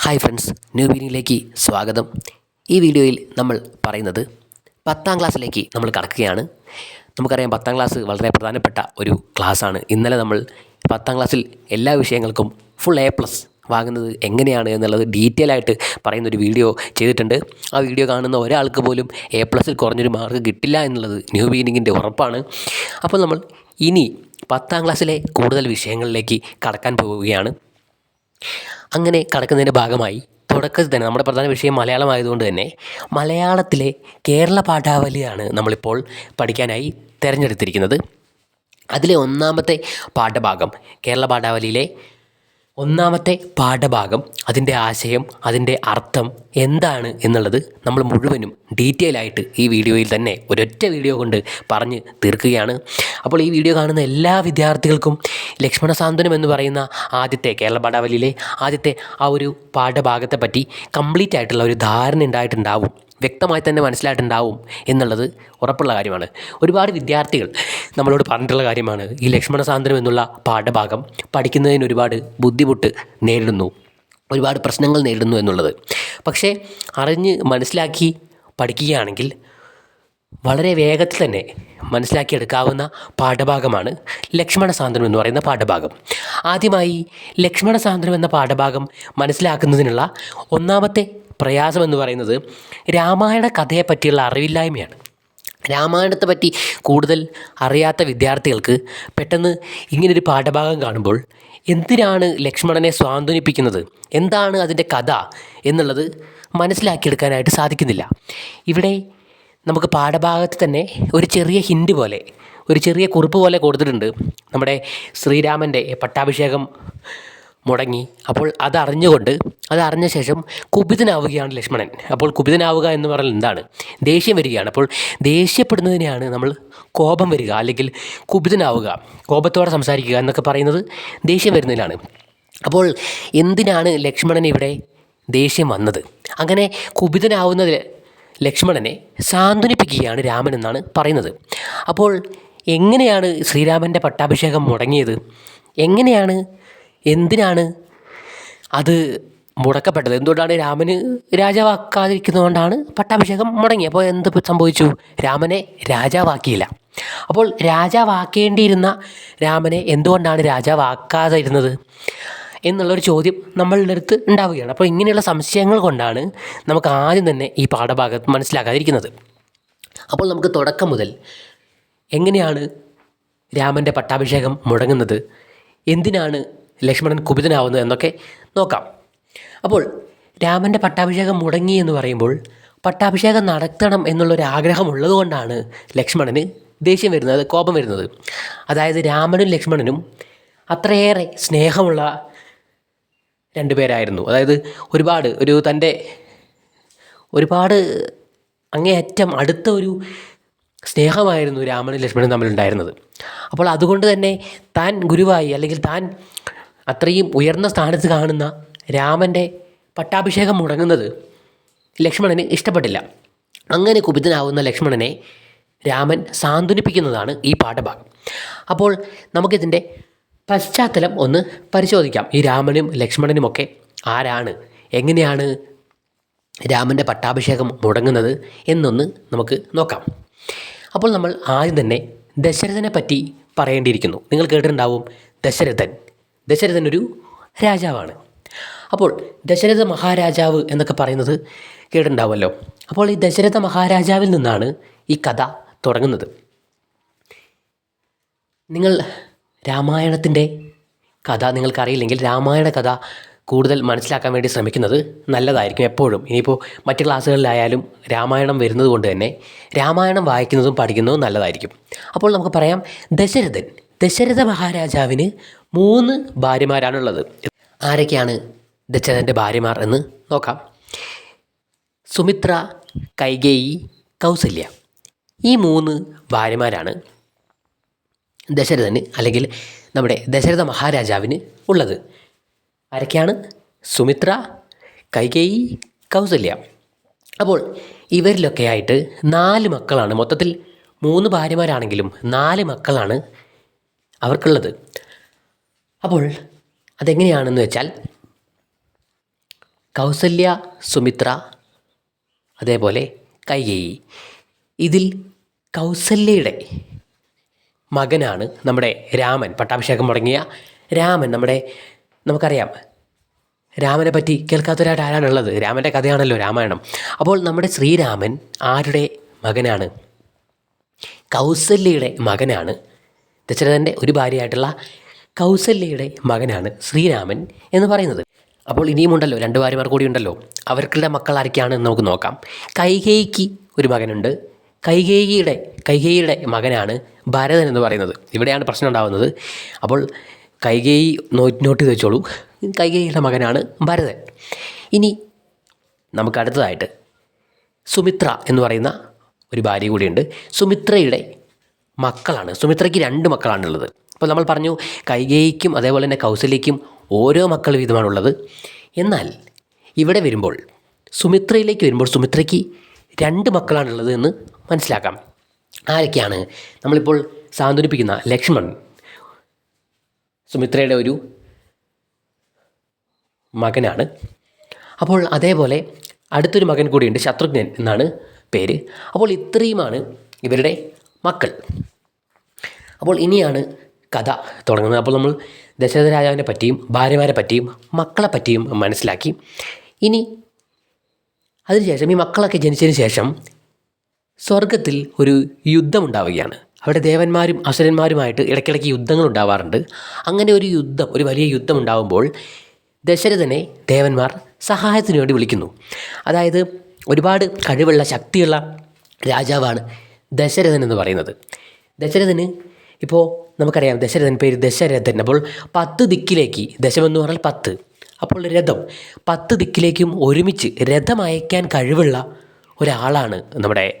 Hi friends new വീഡിയോയിലേക്ക് സ്വാഗതം. ഈ വീഡിയോയിൽ നമ്മൾ പറയുന്നത് പത്താം ക്ലാസ്സിലേക്ക് നമ്മൾ കടക്കുകയാണ്. നമുക്കറിയാം പത്താം ക്ലാസ് വളരെ പ്രധാനപ്പെട്ട ഒരു ക്ലാസ്സാണ്. ഇന്നലെ നമ്മൾ പത്താം ക്ലാസ്സിൽ എല്ലാ വിഷയങ്ങൾക്കും ഫുൾ എ പ്ലസ് വാങ്ങുന്നത് എങ്ങനെയാണ് എന്നുള്ളത് ഡീറ്റെയിൽ ആയിട്ട് പറയുന്നൊരു വീഡിയോ ചെയ്തിട്ടുണ്ട്. ആ വീഡിയോ കാണുന്ന ഒരാൾക്ക് പോലും എ പ്ലസിൽ കുറഞ്ഞൊരു മാർക്ക് കിട്ടില്ല എന്നുള്ളത് ന്യൂ ബീനിങ്ങിന്റെ ഉറപ്പാണ്. അപ്പോൾ നമ്മൾ ഇനി പത്താം ക്ലാസ്സിലെ കൂടുതൽ വിഷയങ്ങളിലേക്ക് കടക്കാൻ പോവുകയാണ്. അങ്ങനെ കടക്കുന്നതിന്റെ ഭാഗമായി തുടക്കത്തിൽ തന്നെ നമ്മുടെ പ്രധാന വിഷയം മലയാളം ആയതുകൊണ്ട് തന്നെ മലയാളത്തിലെ കേരള പാഠാവലിയാണ് നമ്മളിപ്പോൾ പഠിക്കാനായി തിരഞ്ഞെടുത്തിരിക്കുന്നത്. അതിലെ ഒന്നാമത്തെ പാഠഭാഗം കേരള പാഠാവലിയിലെ ഒന്നാമത്തെ പാഠഭാഗം അതിന്റെ ആശയം അതിന്റെ അർത്ഥം എന്താണ് എന്നുള്ളത് നമ്മൾ മുഴുവനും ഡീറ്റെയിൽ ആയിട്ട് ഈ വീഡിയോയിൽ തന്നെ ഒരൊറ്റ വീഡിയോ കൊണ്ട് പറഞ്ഞ് തീർക്കുകയാണ്. അപ്പോൾ ഈ വീഡിയോ കാണുന്ന എല്ലാ വിദ്യാർത്ഥികൾക്കും ലക്ഷ്മണ സാന്ത്വനം എന്ന് പറയുന്ന ആദ്യത്തെ കേരള പാഠാവലിയിലെ ആദ്യത്തെ ആ ഒരു പാഠഭാഗത്തെ പറ്റി കംപ്ലീറ്റ് ആയിട്ടുള്ള ഒരു ധാരണ ഉണ്ടായിട്ടുണ്ടാവും. വ്യക്തമായി തന്നെ മനസ്സിലായിട്ടുണ്ടാവും എന്നുള്ളത് ഉറപ്പുള്ള കാര്യമാണ്. ഒരുപാട് വിദ്യാർത്ഥികൾ നമ്മളോട് പറഞ്ഞിട്ടുള്ള കാര്യമാണ്. ഈ ലക്ഷ്മണ സാന്ദ്രം എന്നുള്ള പാഠഭാഗം പഠിക്കുന്നതിന് ഒരുപാട് ബുദ്ധിമുട്ട് നേരിടുന്നു. ഒരുപാട് പ്രശ്നങ്ങൾ നേരിടുന്നു എന്നുള്ളത്. പക്ഷേ അറിഞ്ഞ് മനസ്സിലാക്കി പഠിക്കുകയാണെങ്കിൽ വളരെ വേഗത്തിൽ തന്നെ മനസ്സിലാക്കിയെടുക്കാവുന്ന പാഠഭാഗമാണ് ലക്ഷ്മണ സാന്ദ്രം എന്ന് പറയുന്ന പാഠഭാഗം. ആദ്യമായി ലക്ഷ്മണ സാന്ദ്രം എന്ന പാഠഭാഗം മനസ്സിലാക്കുന്നതിനുള്ള ഒന്നാമത്തെ പ്രയാസം എന്ന് പറയുന്നത് രാമായണ കഥയെ പറ്റിയുള്ള അറിവില്ലായ്മയാണ്. രാമായണത്തെ പറ്റി കൂടുതൽ അറിയാത്ത വിദ്യാർത്ഥികൾക്ക് പെട്ടെന്ന് ഇങ്ങനൊരു പാഠഭാഗം കാണുമ്പോൾ എന്തിനാണ് ലക്ഷ്മണനെ സ്വാന്തനിപ്പിക്കുന്നത്? എന്താണ് അതിന്റെ കഥ എന്നുള്ളത് മനസ്സിലാക്കിയെടുക്കാനായിട്ട് സാധിക്കുന്നില്ല. ഇവിടെ നമുക്ക് പാഠഭാഗത്ത് തന്നെ ഒരു ചെറിയ ഹിൻഡ് പോലെ ഒരു ചെറിയ കുറിപ്പ് പോലെ കൊടുത്തിട്ടുണ്ട് നമ്മുടെ ശ്രീരാമന്റെ പട്ടാഭിഷേകം മുടങ്ങി. അപ്പോൾ അതറിഞ്ഞുകൊണ്ട് അതറിഞ്ഞ ശേഷം കുപിതനാവുകയാണ് ലക്ഷ്മണൻ. അപ്പോൾ കുപിതനാവുക എന്ന് പറഞ്ഞാൽ എന്താണ്? ദേഷ്യം വരികയാണ്. അപ്പോൾ ദേഷ്യപ്പെടുന്നതിനെയാണ് നമ്മൾ കോപം വരിക അല്ലെങ്കിൽ കുപിതനാവുക. കോപത്തോടെ സംസാരിക്കുക എന്നൊക്കെ പറയുന്നത് ദേഷ്യം വരുന്നതിലാണ്. അപ്പോൾ എന്തിനാണ് ലക്ഷ്മണൻ ഇവിടെ ദേഷ്യം വന്നത്? അങ്ങനെ കുപിതനാവുന്ന ലക്ഷ്മണനെ സാന്ത്വനിപ്പിക്കുകയാണ് രാമൻ എന്നാണ് പറയുന്നത്. അപ്പോൾ എങ്ങനെയാണ് ശ്രീരാമന്റെ പട്ടാഭിഷേകം മുടങ്ങിയത്? എങ്ങനെയാണ് എന്തിനാണ്? അത് മുടക്കപ്പെട്ടത്. എന്തുകൊണ്ടാണ് രാമന് രാജാവാക്കാതിരിക്കുന്നതുകൊണ്ടാണ് പട്ടാഭിഷേകം മുടങ്ങി അപ്പോൾ എന്ത് സംഭവിച്ചു? രാമനെ രാജാവാക്കിയില്ല. അപ്പോൾ രാജാവാക്കേണ്ടിയിരുന്ന രാമനെ എന്തുകൊണ്ടാണ് രാജാവാക്കാതിരുന്നത് എന്നുള്ളൊരു ചോദ്യം നമ്മളുടെ അടുത്ത് ഉണ്ടാവുകയാണ്. അപ്പോൾ ഇങ്ങനെയുള്ള സംശയങ്ങൾ കൊണ്ടാണ് നമുക്ക് ആദ്യം തന്നെ ഈ പാഠഭാഗത്ത് മനസ്സിലാക്കാതിരിക്കുന്നത്. അപ്പോൾ നമുക്ക് തുടക്കം മുതൽ എങ്ങനെയാണ് രാമന്റെ പട്ടാഭിഷേകം മുടങ്ങുന്നത്? എന്തിനാണ് ലക്ഷ്മണൻ കുപിതനാവുന്നത് എന്നൊക്കെ നോക്കാം. അപ്പോൾ രാമന്റെ പട്ടാഭിഷേകം മുടങ്ങി എന്ന് പറയുമ്പോൾ പട്ടാഭിഷേകം നടത്തണം എന്നുള്ളൊരു ആഗ്രഹം ഉള്ളതുകൊണ്ടാണ് ലക്ഷ്മണന് ദേഷ്യം വരുന്നത് കോപം വരുന്നത്. അതായത് രാമനും ലക്ഷ്മണനും അത്രയേറെ സ്നേഹമുള്ള രണ്ടുപേരായിരുന്നു അതായത് ഒരുപാട് ഒരു തന്റെ ഒരുപാട് അങ്ങേയറ്റം അടുത്ത ഒരു സ്നേഹമായിരുന്നു രാമനും ലക്ഷ്മണനും തമ്മിലുണ്ടായിരുന്നത്. അപ്പോൾ അതുകൊണ്ട് തന്നെ താൻ ഗുരുവായി അല്ലെങ്കിൽ താൻ അത്രയും ഉയർന്ന സ്ഥാനത്ത് കാണുന്ന രാമന്റെ പട്ടാഭിഷേകം മുടങ്ങുന്നത് ലക്ഷ്മണന് ഇഷ്ടപ്പെട്ടില്ല. അങ്ങനെ കുപിതനാവുന്ന ലക്ഷ്മണനെ രാമൻ സാന്ത്വനിപ്പിക്കുന്നതാണ് ഈ പാഠഭാഗം. അപ്പോൾ നമുക്കിതിന്റെ പശ്ചാത്തലം ഒന്ന് പരിശോധിക്കാം. ഈ രാമനും ലക്ഷ്മണനുമൊക്കെ ആരാണ്? എങ്ങനെയാണ് രാമന്റെ പട്ടാഭിഷേകം മുടങ്ങുന്നത് എന്നൊന്ന് നമുക്ക് നോക്കാം. അപ്പോൾ നമ്മൾ ആദ്യം തന്നെ ദശരഥനെ പറ്റി പറയേണ്ടിയിരിക്കുന്നു. നിങ്ങൾ കേട്ടിട്ടുണ്ടാവും ദശരഥൻ. ദശരഥൻ ഒരു രാജാവാണ്. അപ്പോൾ ദശരഥ മഹാരാജാവ് എന്നൊക്കെ പറയുന്നത് കേട്ടിട്ടുണ്ടാവുമല്ലോ. അപ്പോൾ ഈ ദശരഥ മഹാരാജാവിൽ നിന്നാണ് ഈ കഥ തുടങ്ങുന്നത്. നിങ്ങൾ രാമായണത്തിന്റെ കഥ നിങ്ങൾക്കറിയില്ലെങ്കിൽ രാമായണ കഥ കൂടുതൽ മനസ്സിലാക്കാൻ വേണ്ടി ശ്രമിക്കുന്നത് നല്ലതായിരിക്കും എപ്പോഴും. ഇനിയിപ്പോൾ മറ്റ് ക്ലാസ്സുകളിലായാലും രാമായണം വരുന്നത് കൊണ്ട് തന്നെ രാമായണം വായിക്കുന്നതും പഠിക്കുന്നതും നല്ലതായിരിക്കും. അപ്പോൾ നമുക്ക് പറയാം ദശരഥൻ ദശരഥ മഹാരാജാവിന് മൂന്ന് ഭാര്യമാരാണുള്ളത്. ആരൊക്കെയാണ് ദശരഥന്റെ ഭാര്യമാർ എന്ന് നോക്കാം. സുമിത്ര കൈകേയി കൗസല്യ. ഈ മൂന്ന് ഭാര്യമാരാണ് ദശരഥന് അല്ലെങ്കിൽ നമ്മുടെ ദശരഥ മഹാരാജാവിന് ഉള്ളത്. ആരൊക്കെയാണ്? സുമിത്ര കൈകേയി കൗസല്യ. അപ്പോൾ ഇവരിലൊക്കെ ആയിട്ട് നാല് മക്കളാണ്. മൊത്തത്തിൽ മൂന്ന് ഭാര്യമാരാണെങ്കിലും നാല് മക്കളാണ് അവർക്കുള്ളത്. അപ്പോൾ അതെങ്ങനെയാണെന്ന് വെച്ചാൽ കൗസല്യ സുമിത്ര അതേപോലെ കൈകേയി ഇതിൽ കൗസല്യയുടെ മകനാണ് നമ്മുടെ രാമൻ. പട്ടാഭിഷേകം മുടങ്ങിയ രാമൻ നമ്മുടെ നമുക്കറിയാം രാമനെ പറ്റി കേൾക്കാത്തൊരായിട്ട് ആരാണുള്ളത് രാമന്റെ കഥയാണല്ലോ രാമായണം. അപ്പോൾ നമ്മുടെ ശ്രീരാമൻ ആരുടെ മകനാണ്? കൗസല്യയുടെ മകനാണ് ദശരഥന്റെ ഒരു ഭാര്യയായിട്ടുള്ള കൗസല്യയുടെ മകനാണ് ശ്രീരാമൻ എന്ന് പറയുന്നത്. അപ്പോൾ ഇനിയുമുണ്ടല്ലോ രണ്ട് ഭാര്യമാർ കൂടി ഉണ്ടല്ലോ അവർക്കുള്ള മക്കൾ ആരൊക്കെയാണ് എന്ന് നമുക്ക് നോക്കാം. കൈകേയിക്ക് ഒരു മകനുണ്ട്. കൈകേയിയുടെ കൈകേയിയുടെ മകനാണ് ഭരതൻ എന്ന് പറയുന്നത്. ഇവിടെയാണ് പ്രശ്നം ഉണ്ടാകുന്നത് അപ്പോൾ കൈകേയി നോ നോട്ട് ചെയ്ത് വെച്ചോളൂ. കൈകേയിയുടെ മകനാണ് ഭരതൻ. ഇനി നമുക്ക് അടുത്തതായിട്ട് സുമിത്ര എന്ന് പറയുന്ന ഒരു ഭാര്യ കൂടിയുണ്ട്. സുമിത്രയുടെ മക്കളാണ്. സുമിത്രയ്ക്ക് രണ്ട് മക്കളാണുള്ളത്. അപ്പോൾ നമ്മൾ പറഞ്ഞു കൈകേയിക്കും അതേപോലെ തന്നെ കൗസലിക്കും ഓരോ മക്കൾ വീതമാണുള്ളത് എന്നാൽ ഇവിടെ വരുമ്പോൾ സുമിത്രയിലേക്ക് വരുമ്പോൾ സുമിത്രയ്ക്ക് രണ്ട് മക്കളാണുള്ളത് എന്ന് മനസ്സിലാക്കാം. ആരൊക്കെയാണ്? നമ്മളിപ്പോൾ സാന്ത്വനിപ്പിക്കുന്ന ലക്ഷ്മൺ സുമിത്രയുടെ ഒരു മകനാണ്. അപ്പോൾ അതേപോലെ അടുത്തൊരു മകൻ കൂടിയുണ്ട് ശത്രുഘ്നൻ എന്നാണ് പേര്. അപ്പോൾ ഇത്രയുമാണ് ഇവരുടെ മക്കൾ. അപ്പോൾ ഇനിയാണ് കഥ തുടങ്ങുന്നത്. അപ്പോൾ നമ്മൾ ദശരഥ രാജാവിനെ പറ്റിയും ഭാര്യമാരെ പറ്റിയും മക്കളെ പറ്റിയും മനസ്സിലാക്കി. ഇനി അതിനുശേഷം ഈ മക്കളൊക്കെ ജനിച്ചതിന് ശേഷം സ്വർഗത്തിൽ ഒരു യുദ്ധമുണ്ടാവുകയാണ് അവിടെ ദേവന്മാരും അസുരന്മാരുമായിട്ട് ഇടയ്ക്കിടയ്ക്ക് യുദ്ധങ്ങൾ ഉണ്ടാവാറുണ്ട്. അങ്ങനെ ഒരു യുദ്ധം ഒരു വലിയ യുദ്ധം ഉണ്ടാകുമ്പോൾ ദശരഥനെ ദേവന്മാർ സഹായത്തിന് വേണ്ടി വിളിക്കുന്നു. അതായത് ഒരുപാട് കഴിവുള്ള ശക്തിയുള്ള രാജാവാണ് ദശരഥൻ എന്ന് പറയുന്നത്. ദശരഥന് ഇപ്പോൾ നമുക്കറിയാം ദശരഥൻ പേര് ദശരഥൻ. അപ്പോൾ പത്ത് ദിക്കിലേക്ക് ദശമെന്ന് പറഞ്ഞാൽ പത്ത്. അപ്പോൾ രഥം പത്ത് ദിക്കിലേക്കും ഒരുമിച്ച് രഥം അയക്കാൻ കഴിവുള്ള ഒരാളാണ് നമ്മുടെ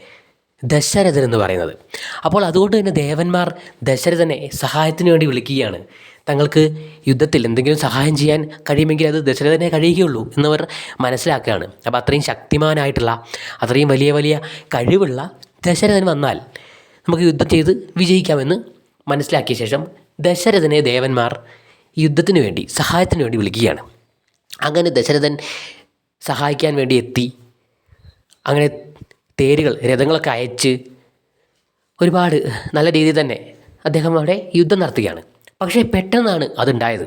ദശരഥൻ എന്ന് പറയുന്നത്. അപ്പോൾ അതുകൊണ്ട് തന്നെ ദേവന്മാർ ദശരഥനെ സഹായത്തിന് വേണ്ടി വിളിക്കുകയാണ്. തങ്ങൾക്ക് യുദ്ധത്തിൽ എന്തെങ്കിലും സഹായം ചെയ്യാൻ കഴിയുമെങ്കിൽ അത് ദശരഥനെ കഴിയുകയുള്ളൂ എന്നവർ മനസ്സിലാക്കുകയാണ്. അപ്പോൾ അത്രയും ശക്തിമാനായിട്ടുള്ള അത്രയും വലിയ വലിയ കഴിവുള്ള ദശരഥൻ വന്നാൽ നമുക്ക് യുദ്ധം ചെയ്ത് വിജയിക്കാമെന്ന് മനസ്സിലാക്കിയ ശേഷം ദശരഥനെ ദേവന്മാർ യുദ്ധത്തിന് വേണ്ടി സഹായത്തിന് വേണ്ടി വിളിക്കുകയാണ്. അങ്ങനെ ദശരഥൻ സഹായിക്കാൻ വേണ്ടി എത്തി. അങ്ങനെ തേരുകൾ രഥങ്ങളൊക്കെ അയച്ച് ഒരുപാട് നല്ല രീതിയിൽ തന്നെ അദ്ദേഹം അവിടെ യുദ്ധം നടത്തുകയാണ്. പക്ഷേ പെട്ടെന്നാണ് അതുണ്ടായത്.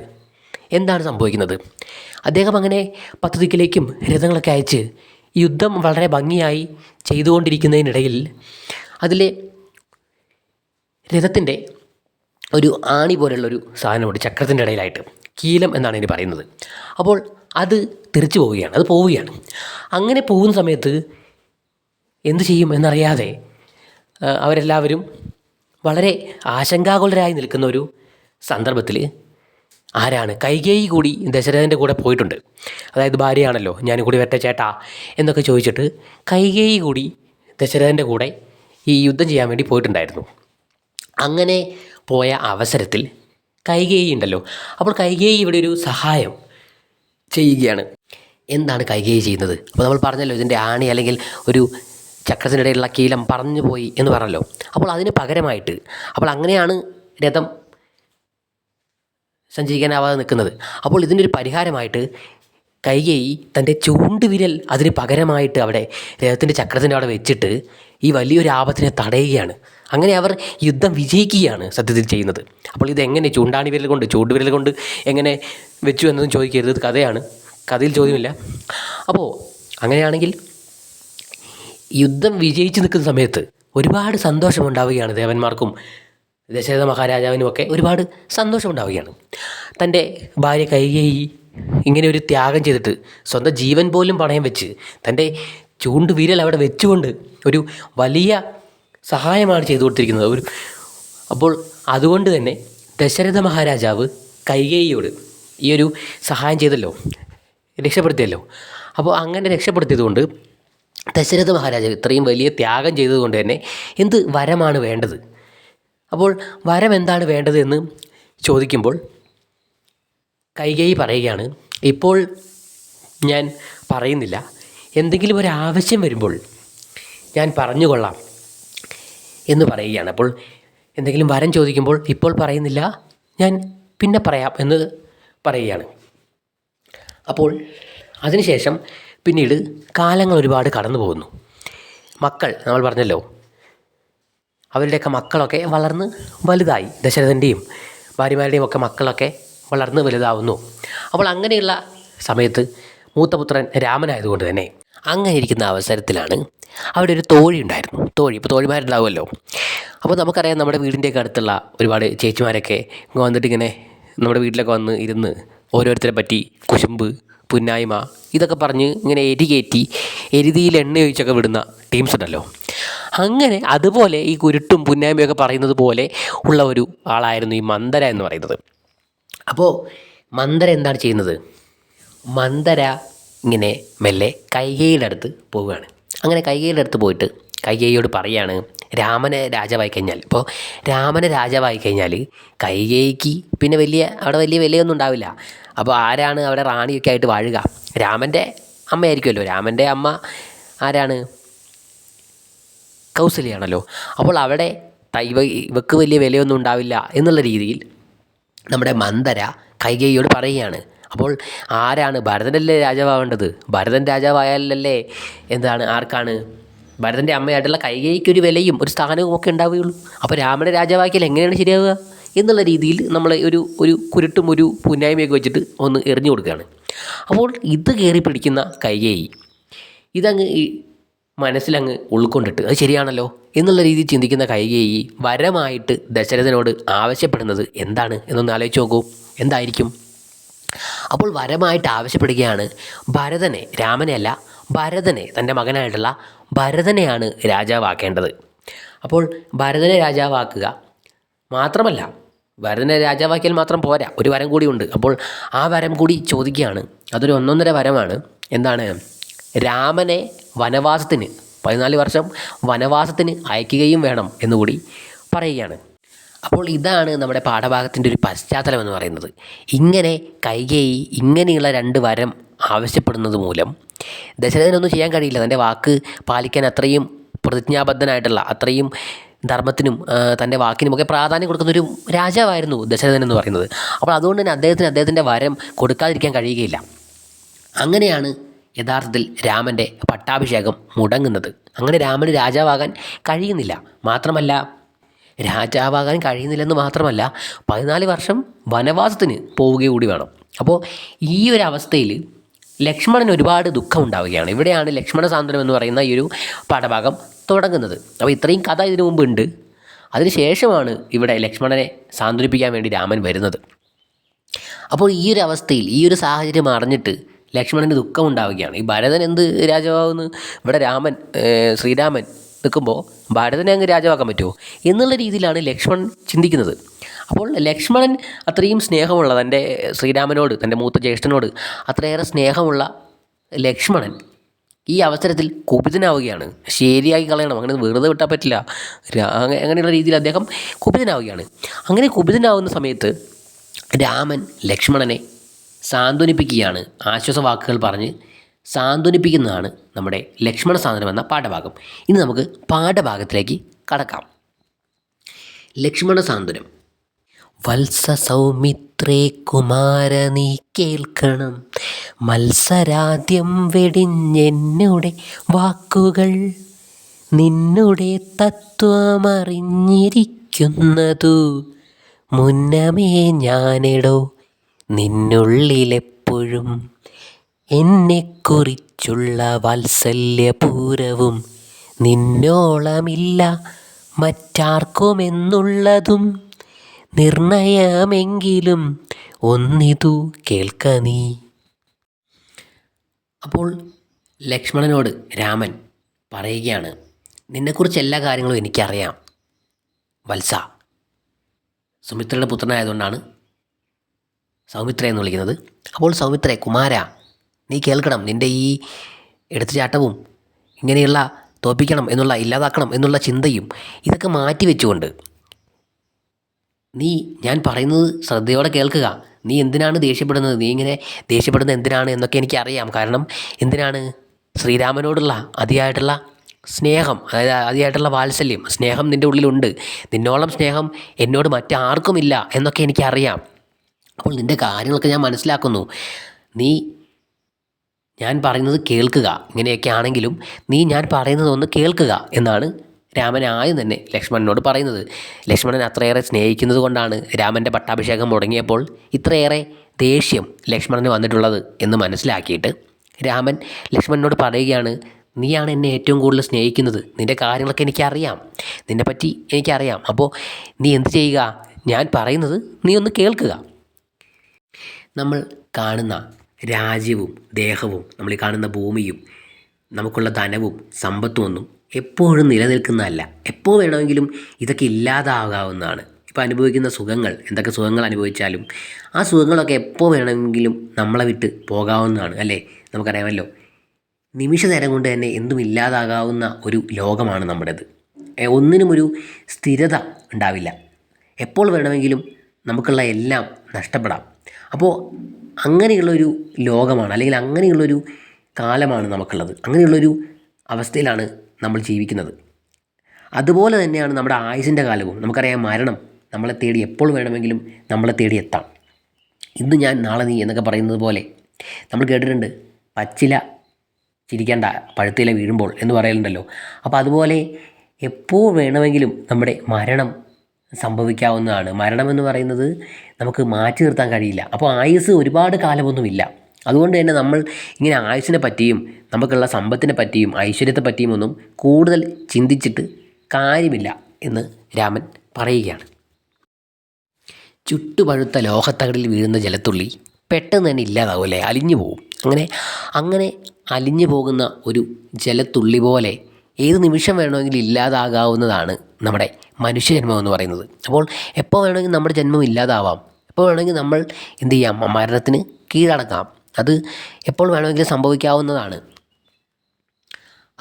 എന്താണ് സംഭവിക്കുന്നത്? അദ്ദേഹം അങ്ങനെ പത്ത് ദിക്കിലേക്കും രഥങ്ങളൊക്കെ അയച്ച് യുദ്ധം വളരെ ഭംഗിയായി ചെയ്തുകൊണ്ടിരിക്കുന്നതിനിടയിൽ അതിലെ രഥത്തിന്റെ ഒരു ആണി പോലുള്ളൊരു സാധനമുണ്ട് ചക്രത്തിന്റെ ഇടയിലായിട്ട്. കീലം എന്നാണ് ഇനി പറയുന്നത്. അപ്പോൾ അത് തിരിച്ചു പോവുകയാണ്. അത് പോവുകയാണ്. അങ്ങനെ പോകുന്ന സമയത്ത് എന്തു ചെയ്യും എന്നറിയാതെ അവരെല്ലാവരും വളരെ ആശങ്കാകുലരായി നിൽക്കുന്ന ഒരു സന്ദർഭത്തിൽ ആരാണ്? കൈകേയി കൂടി ദശരഥന്റെ കൂടെ പോയിട്ടുണ്ട്. അതായത് ഭാര്യയാണല്ലോ ഞാൻ കൂടി വരട്ടെ ചേട്ടാ എന്നൊക്കെ ചോദിച്ചിട്ട് കൈകേയി കൂടി ദശരഥന്റെ കൂടെ ഈ യുദ്ധം ചെയ്യാൻ വേണ്ടി പോയിട്ടുണ്ടായിരുന്നു. അങ്ങനെ പോയ അവസരത്തിൽ കൈകേയി ഉണ്ടല്ലോ. അപ്പോൾ കൈകേയി ഇവിടെ ഒരു സഹായം ചെയ്യുകയാണ്. എന്താണ് കൈകേയി ചെയ്യുന്നത്? അപ്പോൾ നമ്മൾ പറഞ്ഞല്ലോ ഇതിന്റെ ആണി അല്ലെങ്കിൽ ഒരു ചക്രത്തിനിടയിലുള്ള കീലം പറഞ്ഞു പോയി എന്ന് പറഞ്ഞല്ലോ. അപ്പോൾ അതിന് പകരമായിട്ട് അപ്പോൾ അങ്ങനെയാണ് രഥം സഞ്ചരിക്കാനാവാതെ നിൽക്കുന്നത്. അപ്പോൾ ഇതിന്റെ ഒരു പരിഹാരമായിട്ട് കൈകേയി തന്റെ ചൂണ്ടുവിരൽ അതിന് പകരമായിട്ട് അവിടെ രഥത്തിന്റെ ചക്രത്തിന്റെ അവിടെ വെച്ചിട്ട് ഈ വലിയൊരു ആപത്തിനെ തടയുകയാണ്. അങ്ങനെ അവർ യുദ്ധം വിജയിക്കുകയാണ് സത്യത്തിൽ ചെയ്യുന്നത്. അപ്പോൾ ഇതെങ്ങനെ ചൂണ്ടാണി വിരൽ കൊണ്ട് ചൂണ്ടുവിരൽ കൊണ്ട് എങ്ങനെ വെച്ചു എന്നതും ചോദിക്കരുത്. കഥയാണ്. കഥയിൽ ചോദ്യമില്ല. അപ്പോൾ അങ്ങനെയാണെങ്കിൽ യുദ്ധം വിജയിച്ച് നിൽക്കുന്ന സമയത്ത് ഒരുപാട് സന്തോഷമുണ്ടാവുകയാണ് ദേവന്മാർക്കും ദശരഥ മഹാരാജാവിനുമൊക്കെ ഒരുപാട് സന്തോഷമുണ്ടാവുകയാണ്. തന്റെ ഭാര്യ കൈകേയി ഇങ്ങനെ ഒരു ത്യാഗം ചെയ്തിട്ട് സ്വന്തം ജീവൻ പോലും പണയം വെച്ച് തന്റെ ചൂണ്ട് വിരൽ അവിടെ വെച്ചുകൊണ്ട് ഒരു വലിയ സഹായമാണ് ചെയ്തു കൊടുത്തിരിക്കുന്നത്. ഒരു അപ്പോൾ അതുകൊണ്ട് തന്നെ ദശരഥ മഹാരാജാവ് കൈകേയിയോട് ഈ ഒരു സഹായം ചെയ്തല്ലോ രക്ഷപ്പെടുത്തിയല്ലോ. അപ്പോൾ അങ്ങനെ രക്ഷപ്പെടുത്തിയതുകൊണ്ട് ദശരഥ മഹാരാജാവ് ഇത്രയും വലിയ ത്യാഗം ചെയ്തതുകൊണ്ട് തന്നെ എന്ത് വരമാണ് വേണ്ടത്? അപ്പോൾ വരം എന്താണ് വേണ്ടതെന്ന് ചോദിക്കുമ്പോൾ കൈകൈ പറയുകയാണ് ഇപ്പോൾ ഞാൻ പറയുന്നില്ല. എന്തെങ്കിലും ഒരു ആവശ്യം വരുമ്പോൾ ഞാൻ പറഞ്ഞുകൊള്ളാം എന്ന് പറയുകയാണ്. അപ്പോൾ എന്തെങ്കിലും വരം ചോദിക്കുമ്പോൾ ഇപ്പോൾ പറയുന്നില്ല ഞാൻ പിന്നെ പറയാം എന്ന് പറയുകയാണ്. അപ്പോൾ അതിനുശേഷം പിന്നീട് കാലങ്ങൾ ഒരുപാട് കടന്നു പോകുന്നു മക്കൾ നമ്മൾ പറഞ്ഞല്ലോ അവരുടെയൊക്കെ മക്കളൊക്കെ വളർന്ന് വലുതായി ദശരഥന്റെയും ഭാര്യമാരുടെയും ഒക്കെ മക്കളൊക്കെ വളർന്ന് വലുതാവുന്നു. അപ്പോൾ അങ്ങനെയുള്ള സമയത്ത് മൂത്തപുത്രൻ രാമനായതുകൊണ്ട് തന്നെ അങ്ങനെ ഇരിക്കുന്ന അവസരത്തിലാണ് അവിടെ ഒരു തോഴി ഉണ്ടായിരുന്നു. തോഴി ഇപ്പോൾ തോഴിമാരുണ്ടാവുമല്ലോ. അപ്പോൾ നമുക്കറിയാം നമ്മുടെ വീടിന്റെയൊക്കെ അടുത്തുള്ള ഒരുപാട് ചേച്ചിമാരൊക്കെ ഇങ്ങ് വന്നിട്ട് ഇങ്ങനെ നമ്മുടെ വീട്ടിലൊക്കെ വന്ന് ഇരുന്ന് ഓരോരുത്തരെ പറ്റി കുശുമ്പ് പുന്നായ്മ ഇതൊക്കെ പറഞ്ഞ് ഇങ്ങനെ എരി കയറ്റി എരുതിയിൽ എണ്ണ ഒഴിച്ചൊക്കെ വിടുന്ന ടീംസ് ഉണ്ടല്ലോ. അങ്ങനെ അതുപോലെ ഈ കുരുട്ടും പുന്നാമ്പിയൊക്കെ പറയുന്നത് പോലെ ഉള്ള ഒരു ആളായിരുന്നു ഈ മന്ദര എന്ന് പറയുന്നത്. അപ്പോൾ മന്ദര എന്താണ് ചെയ്യുന്നത്? മന്ദര ഇങ്ങനെ മെല്ലെ കൈകയുടെ അടുത്ത് പോവുകയാണ്. അങ്ങനെ കൈകയുടെ അടുത്ത് പോയിട്ട് കൈകേയിയോട് പറയാണ് രാമനെ രാജാവായി കഴിഞ്ഞാൽ ഇപ്പോൾ രാമനെ രാജാവായി കഴിഞ്ഞാൽ കൈകേയിക്ക് പിന്നെ വലിയ അവിടെ വലിയ വിലയൊന്നും ഉണ്ടാവില്ല. അപ്പോൾ ആരാണ് അവിടെ റാണിയൊക്കെ ആയിട്ട് വാഴുക? രാമന്റെ അമ്മയായിരിക്കുമല്ലോ. രാമന്റെ അമ്മ ആരാണ്? കൗസല്യാണല്ലോ. അപ്പോൾ അവിടെ തൈവ ഇവ ഇവക്ക് വലിയ വിലയൊന്നും ഉണ്ടാവില്ല എന്നുള്ള രീതിയിൽ നമ്മുടെ മന്ദര കൈകേയിയോട് പറയുകയാണ്. അപ്പോൾ ആരാണ് ഭരതനല്ലേ രാജാവാകേണ്ടത് ഭരതൻ രാജാവായാലല്ലേ എന്താണ് ആർക്കാണ്? ഭരതന്റെ അമ്മയായിട്ടുള്ള കൈകൈക്കൊരു വിലയും ഒരു സ്ഥാനവും ഒക്കെ ഉണ്ടാവുകയുള്ളൂ. അപ്പോൾ രാമനെ രാജാവാക്കിയാൽ എങ്ങനെയാണ് ശരിയാവുക? എന്നുള്ള രീതിയിൽ നമ്മൾ ഒരു ഒരു കുരുട്ടും ഒരു പുന്നായ്മയൊക്കെ വെച്ചിട്ട് ഒന്ന് എറിഞ്ഞു കൊടുക്കുകയാണ്. അപ്പോൾ ഇത് കയറി പിടിക്കുന്ന കൈകേയി. ഇതങ്ങ് മനസ്സിലങ്ങ് ഉൾക്കൊണ്ടിട്ട് അത് ശരിയാണല്ലോ എന്നുള്ള രീതിയിൽ ചിന്തിക്കുന്ന കൈകേയി വരമായിട്ട് ദശരഥനോട് ആവശ്യപ്പെടുന്നത് എന്താണ് എന്നൊന്ന് ആലോചിച്ച് നോക്കൂ. എന്തായിരിക്കും? അപ്പോൾ വരമായിട്ട് ആവശ്യപ്പെടുകയാണ് ഭരതനെ രാമനെ അല്ല ഭരതനെ തന്റെ മകനായിട്ടുള്ള ഭരതനെയാണ് രാജാവാക്കേണ്ടത്. അപ്പോൾ ഭരതനെ രാജാവാക്കുക മാത്രമല്ല ഭരതനെ രാജാവാക്കിയാൽ മാത്രം പോരാ ഒരു വരം കൂടിയുണ്ട് അപ്പോൾ ആ വരം കൂടി ചോദിക്കുകയാണ്. അതൊരു ഒന്നൊന്നര വരമാണ്. എന്താണ്? രാമനെ വനവാസത്തിന് പതിനാല് വർഷം വനവാസത്തിന് അയക്കുകയും വേണം എന്നുകൂടി പറയുകയാണ്. അപ്പോൾ ഇതാണ് നമ്മുടെ പാഠഭാഗത്തിന്റെ ഒരു പശ്ചാത്തലം എന്ന് പറയുന്നത്. ഇങ്ങനെ കൈകേയി ഇങ്ങനെയുള്ള രണ്ട് വരം ആവശ്യപ്പെടുന്നത് മൂലം ദശരഥനൊന്നും ചെയ്യാൻ കഴിയില്ല. തന്റെ വാക്ക് പാലിക്കാൻ അത്രയും പ്രതിജ്ഞാബദ്ധനായിട്ടുള്ള അത്രയും ധർമ്മത്തിനും തന്റെ വാക്കിനുമൊക്കെ പ്രാധാന്യം കൊടുക്കുന്ന ഒരു രാജാവായിരുന്നു ദശരഥൻ എന്ന് പറയുന്നത്. അപ്പോൾ അതുകൊണ്ട് തന്നെ അദ്ദേഹത്തിന് അദ്ദേഹത്തിന്റെ വരം കൊടുക്കാതിരിക്കാൻ കഴിയുകയില്ല. അങ്ങനെയാണ് യഥാർത്ഥത്തിൽ രാമന്റെ പട്ടാഭിഷേകം മുടങ്ങുന്നത്. അങ്ങനെ രാമന് രാജാവാകാൻ കഴിയുന്നില്ല. മാത്രമല്ല രാജാവാകാൻ കഴിയുന്നില്ലെന്ന് മാത്രമല്ല പതിനാല് വർഷം വനവാസത്തിന് പോവുക കൂടി വേണം. അപ്പോൾ ഈ ഒരു അവസ്ഥയിൽ ലക്ഷ്മണന് ഒരുപാട് ദുഃഖം ഉണ്ടാവുകയാണ്. ഇവിടെയാണ് ലക്ഷ്മണ സാന്ത്വനം എന്ന് പറയുന്ന ഈ ഒരു പാഠഭാഗം തുടങ്ങുന്നത്. അപ്പോൾ ഇത്രയും കഥ ഇതിനു മുമ്പ് ഉണ്ട്. അതിനുശേഷമാണ് ഇവിടെ ലക്ഷ്മണനെ സാന്ത്വനിപ്പിക്കാൻ വേണ്ടി രാമൻ വരുന്നത്. അപ്പോൾ ഈ ഒരു അവസ്ഥയിൽ ഈ ഒരു സാഹചര്യം അറിഞ്ഞിട്ട് ലക്ഷ്മണന് ദുഃഖം ഉണ്ടാവുകയാണ് ഈ ഭരതൻ എന്ത് രാജാവെന്ന് ഇവിടെ രാമൻ ശ്രീരാമൻ നിൽക്കുമ്പോൾ ഭരതനെ അങ്ങ് രാജാവാക്കാൻ പറ്റുമോ? എന്നുള്ള രീതിയിലാണ് ലക്ഷ്മണൻ ചിന്തിക്കുന്നത്. അപ്പോൾ ലക്ഷ്മണൻ അത്രയും സ്നേഹമുള്ള തന്റെ ശ്രീരാമനോട് തന്റെ മൂത്ത ജ്യേഷ്ഠനോട് അത്രയേറെ സ്നേഹമുള്ള ലക്ഷ്മണൻ ഈ അവസരത്തിൽ കുപിതനാവുകയാണ്. ശരിയാക്കി കളയണം അങ്ങനെ വെറുതെ വിട്ടാൽ പറ്റില്ല. അങ്ങനെയുള്ള രീതിയിൽ അദ്ദേഹം കുപിതനാവുകയാണ്. അങ്ങനെ കുപിതനാവുന്ന സമയത്ത് രാമൻ ലക്ഷ്മണനെ സാന്ത്വനിപ്പിക്കുകയാണ്. ആശ്വാസ വാക്കുകൾ പറഞ്ഞ് സാന്ത്വനിപ്പിക്കുന്നതാണ് നമ്മുടെ ലക്ഷ്മണ സാന്ത്വനം എന്ന പാഠഭാഗം. ഇനി നമുക്ക് പാഠഭാഗത്തിലേക്ക് കടക്കാം. ലക്ഷ്മണ സാന്ത്വനം. വത്സ സൗമിത്രേ കുമാര നീ കേൾക്കണം. മത്സരാദ്യം വെടിഞ്ഞെന്നുടെ വാക്കുകൾ നിന്നുടെ തത്വമറിഞ്ഞിരിക്കുന്നതു മുന്നമേ ഞാനെടോ നിന്നുള്ളിലെപ്പോഴും എന്നെക്കുറിച്ചുള്ള വാത്സല്യപൂരവും നിന്നോളമില്ല മറ്റാർക്കുമെന്നുള്ളതും നിർണയമെങ്കിലും ഒന്നിതു കേൾക്ക നീ. അപ്പോൾ ലക്ഷ്മണനോട് രാമൻ പറയുകയാണ് നിന്നെക്കുറിച്ച് എല്ലാ കാര്യങ്ങളും എനിക്കറിയാം വത്സ. സുമിത്രയുടെ പുത്രനായതുകൊണ്ടാണ് സൗമിത്ര എന്ന് വിളിക്കുന്നത്. അപ്പോൾ സൗമിത്രേ കുമാര നീ കേൾക്കണം. നിന്റെ ഈ എടുത്തുചാട്ടവും ഇങ്ങനെയുള്ള തോപ്പിക്കണം എന്നുള്ള ഇല്ലാതാക്കണം എന്നുള്ള ചിന്തയും ഇതൊക്കെ മാറ്റി വെച്ചുകൊണ്ട് നീ ഞാൻ പറയുന്നത് ശ്രദ്ധയോടെ കേൾക്കുക. നീ എന്തിനാണ് ദേഷ്യപ്പെടുന്നത്? നീ ഇങ്ങനെ ദേഷ്യപ്പെടുന്നത് എന്തിനാണ് എന്നൊക്കെ എനിക്കറിയാം. കാരണം എന്തിനാണ് ശ്രീരാമനോടുള്ള അതിയായിട്ടുള്ള സ്നേഹം അതായത് അതിയായിട്ടുള്ള വാത്സല്യം സ്നേഹം നിന്റെ ഉള്ളിലുണ്ട്. നിന്നോളം സ്നേഹം എന്നോട് മറ്റാർക്കുമില്ല എന്നൊക്കെ എനിക്കറിയാം. അപ്പോൾ നിന്റെ കാര്യങ്ങളൊക്കെ ഞാൻ മനസ്സിലാക്കുന്നു. നീ ഞാൻ പറയുന്നത് കേൾക്കുക. ഇങ്ങനെയൊക്കെ ആണെങ്കിലും നീ ഞാൻ പറയുന്നത് ഒന്ന് കേൾക്കുക എന്നാണ് രാമൻ ആദ്യം തന്നെ ലക്ഷ്മണനോട് പറയുന്നത്. ലക്ഷ്മണൻ അത്രയേറെ സ്നേഹിക്കുന്നത് കൊണ്ടാണ് രാമന്റെ പട്ടാഭിഷേകം മുടങ്ങിയപ്പോൾ ഇത്രയേറെ ദേഷ്യം ലക്ഷ്മണന് വന്നിട്ടുള്ളത് എന്ന് മനസ്സിലാക്കിയിട്ട് രാമൻ ലക്ഷ്മണനോട് പറയുകയാണ് നീയാണ് എന്നെ ഏറ്റവും കൂടുതൽ സ്നേഹിക്കുന്നത്. നിന്റെ കാര്യങ്ങളൊക്കെ എനിക്കറിയാം. നിന്നെപ്പറ്റി എനിക്കറിയാം. അപ്പോൾ നീ എന്ത് ചെയ്യുക? ഞാൻ പറയുന്നത് നീ ഒന്ന് കേൾക്കുക. നമ്മൾ കാണുന്ന രാജ്യവും ദേഹവും നമ്മൾ ഈ കാണുന്ന ഭൂമിയും നമുക്കുള്ള ധനവും സമ്പത്തും ഒന്നും എപ്പോഴും നിലനിൽക്കുന്നതല്ല. എപ്പോൾ വേണമെങ്കിലും ഇതൊക്കെ ഇല്ലാതാകാവുന്നതാണ്. ഇപ്പോൾ അനുഭവിക്കുന്ന സുഖങ്ങൾ എന്തൊക്കെ സുഖങ്ങൾ അനുഭവിച്ചാലും ആ സുഖങ്ങളൊക്കെ എപ്പോൾ വേണമെങ്കിലും നമ്മളെ വിട്ട് പോകാവുന്നതാണ് അല്ലേ? നമുക്കറിയാമല്ലോ. നിമിഷ നേരം കൊണ്ട് തന്നെ എന്തും ഇല്ലാതാകാവുന്ന ഒരു ലോകമാണ് നമ്മുടേത്. ഒന്നിനും ഒരു സ്ഥിരത ഉണ്ടാവില്ല. എപ്പോൾ വേണമെങ്കിലും നമുക്കുള്ള എല്ലാം നഷ്ടപ്പെടാം. അപ്പോൾ അങ്ങനെയുള്ളൊരു ലോകമാണ് അല്ലെങ്കിൽ അങ്ങനെയുള്ളൊരു കാലമാണ് നമുക്കുള്ളത്. അങ്ങനെയുള്ളൊരു അവസ്ഥയിലാണ് നമ്മൾ ജീവിക്കുന്നത്. അതുപോലെ തന്നെയാണ് നമ്മുടെ ആയുസിന്റെ കാലവും. നമുക്കറിയാം മരണം നമ്മളെ തേടി എപ്പോൾ വേണമെങ്കിലും നമ്മളെ തേടി എത്താം. ഇന്ന് ഞാൻ നാളെ നീ എന്നൊക്കെ പറയുന്നത് പോലെ നമ്മൾ കേട്ടിട്ടുണ്ട് പച്ചില ചിരിക്കേണ്ട പഴുത്തില വീഴുമ്പോൾ എന്ന് പറയലുണ്ടല്ലോ. അപ്പോൾ അതുപോലെ എപ്പോൾ വേണമെങ്കിലും നമ്മുടെ മരണം സംഭവിക്കാവുന്നതാണ്. മരണം എന്ന് പറയുന്നത് നമുക്ക് മാറ്റി നിർത്താൻ കഴിയില്ല. അപ്പോൾ ആയുസ് ഒരുപാട് കാലമൊന്നുമില്ല. അതുകൊണ്ട് തന്നെ നമ്മൾ ഇങ്ങനെ ആയുസിനെ പറ്റിയും നമുക്കുള്ള സമ്പത്തിനെ പറ്റിയും ഐശ്വര്യത്തെ പറ്റിയും ഒന്നും കൂടുതൽ ചിന്തിച്ചിട്ട് കാര്യമില്ല എന്ന് രാമൻ പറയുകയാണ്. ചുട്ടുപഴുത്ത ലോഹത്തകടിൽ വീഴുന്ന ജലത്തുള്ളി പെട്ടെന്ന് തന്നെ ഇല്ലാതാവും അല്ലേ അലിഞ്ഞു പോകും. അങ്ങനെ അങ്ങനെ അലിഞ്ഞു പോകുന്ന ഒരു ജലത്തുള്ളി പോലെ ഏത് നിമിഷം വേണമെങ്കിലും ഇല്ലാതാകാവുന്നതാണ് നമ്മുടെ മനുഷ്യജന്മം എന്ന് പറയുന്നത്. അപ്പോൾ എപ്പോൾ വേണമെങ്കിൽ നമ്മുടെ ജന്മം ഇല്ലാതാവാം. എപ്പോൾ വേണമെങ്കിൽ നമ്മൾ എന്ത് ചെയ്യാം? മരണത്തിന് കീഴടക്കാം. അത് എപ്പോൾ വേണമെങ്കിലും സംഭവിക്കാവുന്നതാണ്.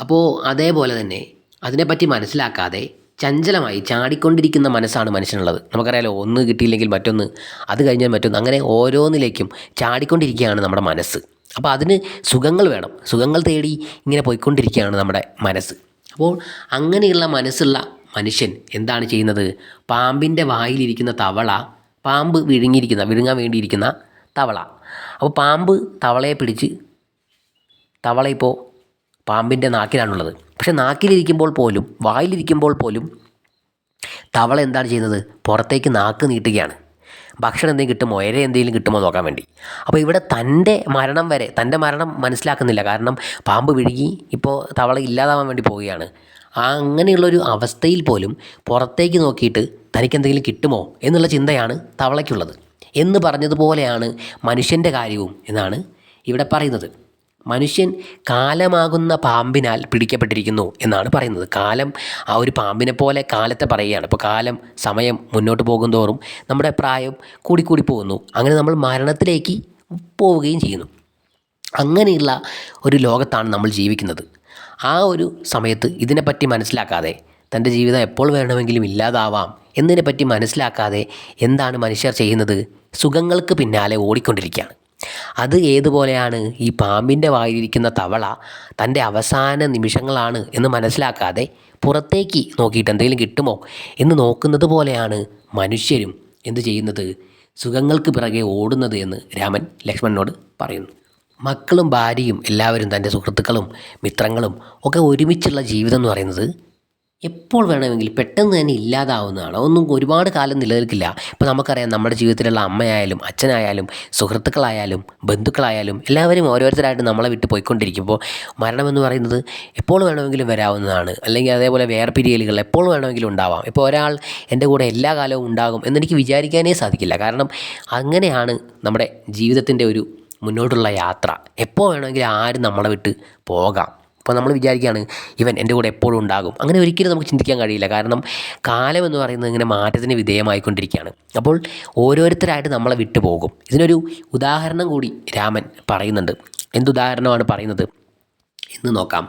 അപ്പോൾ അതേപോലെ തന്നെ അതിനെപ്പറ്റി മനസ്സിലാക്കാതെ ചഞ്ചലമായി ചാടിക്കൊണ്ടിരിക്കുന്ന മനസ്സാണ് മനുഷ്യനുള്ളത്. നമുക്കറിയാലോ ഒന്ന് കിട്ടിയില്ലെങ്കിൽ മറ്റൊന്ന് അത് കഴിഞ്ഞാൽ മറ്റൊന്ന് അങ്ങനെ ഓരോന്നിലേക്കും ചാടിക്കൊണ്ടിരിക്കുകയാണ് നമ്മുടെ മനസ്സ്. അപ്പോൾ അതിന് സുഖങ്ങൾ വേണം. സുഖങ്ങൾ തേടി ഇങ്ങനെ പോയിക്കൊണ്ടിരിക്കുകയാണ് നമ്മുടെ മനസ്സ്. അപ്പോൾ അങ്ങനെയുള്ള മനസ്സുള്ള മനുഷ്യൻ എന്താണ് ചെയ്യുന്നത്? പാമ്പിന്റെ വായിലിരിക്കുന്ന തവള പാമ്പ് വിഴുങ്ങിയിരിക്കുന്ന വിഴുങ്ങാൻ വേണ്ടിയിരിക്കുന്ന തവള. അപ്പോൾ പാമ്പ് തവളയെ പിടിച്ച് തവള ഇപ്പോൾ പാമ്പിന്റെ നാക്കിലാണുള്ളത്. പക്ഷെ നാക്കിലിരിക്കുമ്പോൾ പോലും വായിലിരിക്കുമ്പോൾ പോലും തവള എന്താണ് ചെയ്യുന്നത്? പുറത്തേക്ക് നാക്ക് നീട്ടുകയാണ്. ഭക്ഷണം എന്തെങ്കിലും കിട്ടുമോ? ഇര എന്തെങ്കിലും കിട്ടുമോ നോക്കാൻ വേണ്ടി. അപ്പോൾ ഇവിടെ തന്റെ മരണം വരെ തന്റെ മരണം മനസ്സിലാക്കുന്നില്ല. കാരണം പാമ്പ് വിഴുകി ഇപ്പോൾ തവള ഇല്ലാതാവാൻ വേണ്ടി പോവുകയാണ്. ആ അങ്ങനെയുള്ളൊരു അവസ്ഥയിൽ പോലും പുറത്തേക്ക് നോക്കിയിട്ട് തനിക്ക് എന്തെങ്കിലും കിട്ടുമോ എന്നുള്ള ചിന്തയാണ് തവളയ്ക്കുള്ളത്. എന്ന് പറഞ്ഞതുപോലെയാണ് മനുഷ്യന്റെ കാര്യവും എന്നാണ് ഇവിടെ പറയുന്നത്. മനുഷ്യൻ കാലമാകുന്ന പാമ്പിനാൽ പിടിക്കപ്പെട്ടിരിക്കുന്നു എന്നാണ് പറയുന്നത്. കാലം ആ ഒരു പാമ്പിനെ പോലെ കാലത്തെ പറയുകയാണ്. ഇപ്പോൾ കാലം സമയം മുന്നോട്ട് പോകും തോറും നമ്മുടെ പ്രായം കൂടിക്കൂടി പോകുന്നു അങ്ങനെ നമ്മൾ മരണത്തിലേക്ക് പോവുകയും ചെയ്യുന്നു. അങ്ങനെയുള്ള ഒരു ലോകത്താണ് നമ്മൾ ജീവിക്കുന്നത്. ആ ഒരു സമയത്ത് ഇതിനെപ്പറ്റി മനസ്സിലാക്കാതെ തന്റെ ജീവിതം എപ്പോൾ വേണമെങ്കിലും ഇല്ലാതാവാം എന്നതിനെപ്പറ്റി മനസ്സിലാക്കാതെ എന്താണ് മനുഷ്യർ ചെയ്യുന്നത്? സുഖങ്ങൾക്ക് പിന്നാലെ ഓടിക്കൊണ്ടിരിക്കുകയാണ്. അത് ഏതുപോലെയാണ്? ഈ പാമ്പിന്റെ വായിലിരിക്കുന്ന തവള തന്റെ അവസാന നിമിഷങ്ങളാണ് എന്ന് മനസ്സിലാക്കാതെ പുറത്തേക്ക് നോക്കിയിട്ട് എന്തെങ്കിലും കിട്ടുമോ എന്ന് നോക്കുന്നത് പോലെയാണ് മനുഷ്യരും എന്ത് ചെയ്യുന്നത്? സുഖങ്ങൾക്ക് പിറകെ ഓടുന്നത് എന്ന് രാമൻ ലക്ഷ്മണനോട് പറയുന്നു. മക്കളും ഭാര്യയും എല്ലാവരും തന്റെ സുഹൃത്തുക്കളും മിത്രങ്ങളും ഒക്കെ ഒരുമിച്ചുള്ള ജീവിതം എന്ന് പറയുന്നത് എപ്പോൾ വേണമെങ്കിലും പെട്ടെന്ന് തന്നെ ഇല്ലാതാവുന്നതാണ്. ഒന്നും ഒരുപാട് കാലം നിലനിൽക്കില്ല. ഇപ്പോൾ നമുക്കറിയാം നമ്മുടെ ജീവിതത്തിലുള്ള അമ്മയായാലും അച്ഛനായാലും സുഹൃത്തുക്കളായാലും ബന്ധുക്കളായാലും എല്ലാവരും ഓരോരുത്തരായിട്ട് നമ്മളെ വിട്ട് പോയിക്കൊണ്ടിരിക്കുമ്പോൾ മരണമെന്ന് പറയുന്നത് എപ്പോൾ വേണമെങ്കിലും വരാവുന്നതാണ്. അല്ലെങ്കിൽ അതേപോലെ വേർപിരിയലുകൾ എപ്പോൾ വേണമെങ്കിലും ഉണ്ടാവാം. ഇപ്പോൾ ഒരാൾ എന്റെ കൂടെ എല്ലാ കാലവും ഉണ്ടാകും എന്നെനിക്ക് വിചാരിക്കാനേ സാധിക്കില്ല. കാരണം അങ്ങനെയാണ് നമ്മുടെ ജീവിതത്തിന്റെ ഒരു മുന്നോട്ടുള്ള യാത്ര. എപ്പോൾ വേണമെങ്കിലും ആരും നമ്മളെ വിട്ട് പോകാം. അപ്പോൾ നമ്മൾ വിചാരിക്കുകയാണ് ഇവൻ എന്റെ കൂടെ എപ്പോഴും ഉണ്ടാകും. അങ്ങനെ ഒരിക്കലും നമുക്ക് ചിന്തിക്കാൻ കഴിയില്ല. കാരണം കാലം എന്ന് പറയുന്നത് ഇങ്ങനെ മാറ്റത്തിന് വിധേയമായിക്കൊണ്ടിരിക്കുകയാണ്. അപ്പോൾ ഓരോരുത്തരായിട്ട് നമ്മളെ വിട്ടുപോകും ഇതിനൊരു ഉദാഹരണം കൂടി രാമൻ പറയുന്നുണ്ട്. എന്തുദാഹരണമാണ് പറയുന്നത്? എന്ന് നോക്കാം.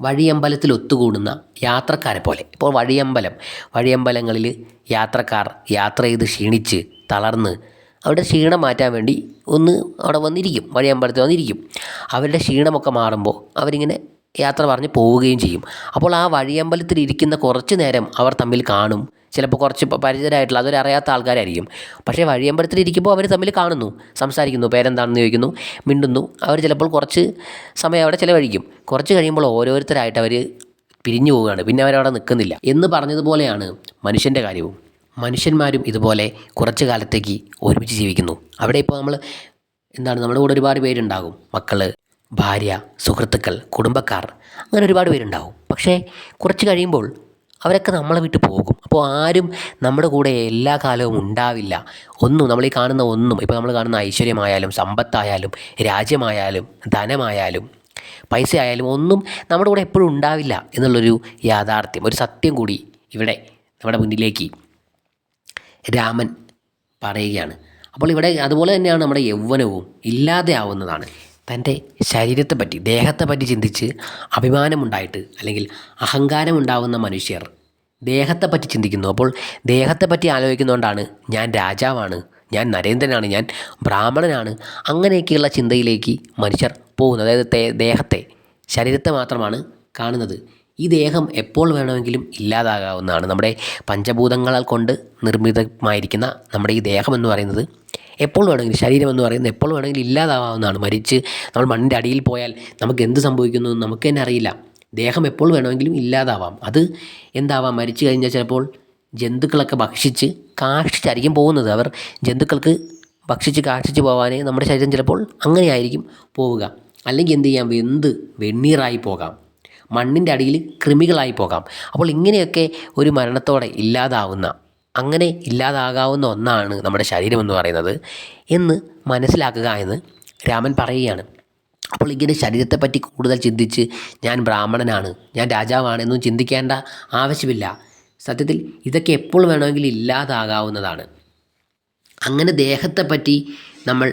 വഴിയമ്പലത്തിൽ ഒത്തുകൂടുന്ന യാത്രക്കാരെ പോലെ. ഇപ്പോൾ വഴിയമ്പലം. വഴിയമ്പലങ്ങളിൽ യാത്രക്കാർ യാത്ര ചെയ്ത് ക്ഷീണിച്ച് തളർന്ന് അവരുടെ ക്ഷീണം മാറ്റാൻ വേണ്ടി ഒന്ന് അവിടെ വന്നിരിക്കും വഴിയമ്പലത്തിൽ വന്നിരിക്കും. അവരുടെ ക്ഷീണമൊക്കെ മാറുമ്പോൾ അവരിങ്ങനെ യാത്ര പറഞ്ഞ് പോവുകയും ചെയ്യും. അപ്പോൾ ആ വഴിയമ്പലത്തിൽ ഇരിക്കുന്ന കുറച്ച് നേരം അവർ തമ്മിൽ കാണും. ചിലപ്പോൾ കുറച്ച് പരിചിതരായിട്ടുള്ള അതൊരു അറിയാത്ത ആൾക്കാരായിരിക്കും. പക്ഷേ വഴിയമ്പലത്തിൽ ഇരിക്കുമ്പോൾ അവർ തമ്മിൽ കാണുന്നു സംസാരിക്കുന്നു പേരെന്താണെന്ന് ചോദിക്കുന്നു മിണ്ടുന്നു. അവർ ചിലപ്പോൾ കുറച്ച് സമയം അവിടെ ചിലവഴിക്കും. കുറച്ച് കഴിയുമ്പോൾ ഓരോരുത്തരായിട്ട് അവർ പിരിഞ്ഞു പോവുകയാണ്. പിന്നെ അവരവിടെ നിൽക്കുന്നില്ല. എന്ന് പറഞ്ഞതുപോലെയാണ് മനുഷ്യന്റെ കാര്യവും. മനുഷ്യന്മാരും ഇതുപോലെ കുറച്ച് കാലത്തേക്ക് ഒരുമിച്ച് ജീവിക്കുന്നു. അവിടെ ഇപ്പോൾ നമ്മൾ എന്താണ് നമ്മുടെ കൂടെ ഒരുപാട് പേരുണ്ടാകും. മക്കൾ ഭാര്യ സുഹൃത്തുക്കൾ കുടുംബക്കാർ അങ്ങനെ ഒരുപാട് പേരുണ്ടാകും. പക്ഷേ കുറച്ച് കഴിയുമ്പോൾ അവരൊക്കെ നമ്മളെ വിട്ട് പോകും. അപ്പോൾ ആരും നമ്മുടെ കൂടെ എല്ലാ കാലവും ഉണ്ടാവില്ല. ഒന്നും നമ്മൾ ഈ കാണുന്ന ഒന്നും ഇപ്പോൾ നമ്മൾ കാണുന്ന ഐശ്വര്യമായാലും സമ്പത്തായാലും രാജ്യമായാലും ധനമായാലും പൈസ ആയാലും ഒന്നും നമ്മുടെ കൂടെ എപ്പോഴും ഉണ്ടാവില്ല എന്നുള്ളൊരു യാഥാർത്ഥ്യം ഒരു സത്യം കൂടി ഇവിടെ നമ്മുടെ മുന്നിലേക്ക് രാമൻ പറയുകയാണ്. അപ്പോൾ ഇവിടെ അതുപോലെ തന്നെയാണ് നമ്മുടെ യൗവനവും ഇല്ലാതെ ആവുന്നതാണ്. തന്റെ ശരീരത്തെ പറ്റി ദേഹത്തെ പറ്റി ചിന്തിച്ച് അഭിമാനമുണ്ടായിട്ട് അല്ലെങ്കിൽ അഹങ്കാരമുണ്ടാവുന്ന മനുഷ്യർ ദേഹത്തെ പറ്റി ചിന്തിക്കുന്നു. അപ്പോൾ ദേഹത്തെ പറ്റി ആലോചിക്കുന്നതുകൊണ്ടാണ് ഞാൻ രാജാവാണ് ഞാൻ നരേന്ദ്രനാണ് ഞാൻ ബ്രാഹ്മണനാണ് അങ്ങനെയൊക്കെയുള്ള ചിന്തയിലേക്ക് മനുഷ്യർ പോകുന്നു അതായത് ദേഹത്തെ ശരീരത്തെ മാത്രമാണ് കാണുന്നത്. ഈ ദേഹം എപ്പോൾ വേണമെങ്കിലും ഇല്ലാതാകാവുന്നതാണ്. നമ്മുടെ പഞ്ചഭൂതങ്ങളാൽ കൊണ്ട് നിർമ്മിതമായിരിക്കുന്ന നമ്മുടെ ഈ ദേഹം എന്ന് പറയുന്നത് എപ്പോൾ വേണമെങ്കിലും ശരീരം എന്ന് പറയുന്നത് എപ്പോൾ വേണമെങ്കിലും ഇല്ലാതാവാവുന്നതാണ്. മരിച്ച് നമ്മൾ മണ്ണിന്റെ അടിയിൽ പോയാൽ നമുക്ക് എന്ത് സംഭവിക്കുന്നു നമുക്ക് തന്നെ അറിയില്ല. ദേഹം എപ്പോൾ വേണമെങ്കിലും ഇല്ലാതാവാം. അത് എന്താവാം? മരിച്ചു കഴിഞ്ഞാൽ ചിലപ്പോൾ ജന്തുക്കളൊക്കെ ഭക്ഷിച്ച് കാഷ്ടിച്ചായിരിക്കും പോകുന്നത്. അവർ ജന്തുക്കൾക്ക് ഭക്ഷിച്ച് കാഷ്ടിച്ച് പോകാനേ നമ്മുടെ ശരീരം ചിലപ്പോൾ അങ്ങനെയായിരിക്കും പോവുക. അല്ലെങ്കിൽ എന്ത് ചെയ്യാം? വെന്ത് വെണ്ണീറായി പോകാം. മണ്ണിന്റെ അടിയിൽ കൃമികളായി പോകാം. അപ്പോൾ ഇങ്ങനെയൊക്കെ ഒരു മരണത്തോടെ ഇല്ലാതാവുന്ന അങ്ങനെ ഇല്ലാതാകാവുന്ന ഒന്നാണ് നമ്മുടെ ശരീരം എന്ന് പറയുന്നത് എന്ന് മനസ്സിലാക്കുക എന്ന് രാമൻ പറയുകയാണ്. അപ്പോൾ ഇങ്ങനെ ശരീരത്തെപ്പറ്റി കൂടുതൽ ചിന്തിച്ച് ഞാൻ ബ്രാഹ്മണനാണ് ഞാൻ രാജാവാണ് രാജാവാണെന്നും ചിന്തിക്കേണ്ട ആവശ്യമില്ല. സത്യത്തിൽ ഇതൊക്കെ എപ്പോൾ വേണമെങ്കിലും ഇല്ലാതാകാവുന്നതാണ്. അങ്ങനെ ദേഹത്തെപ്പറ്റി നമ്മൾ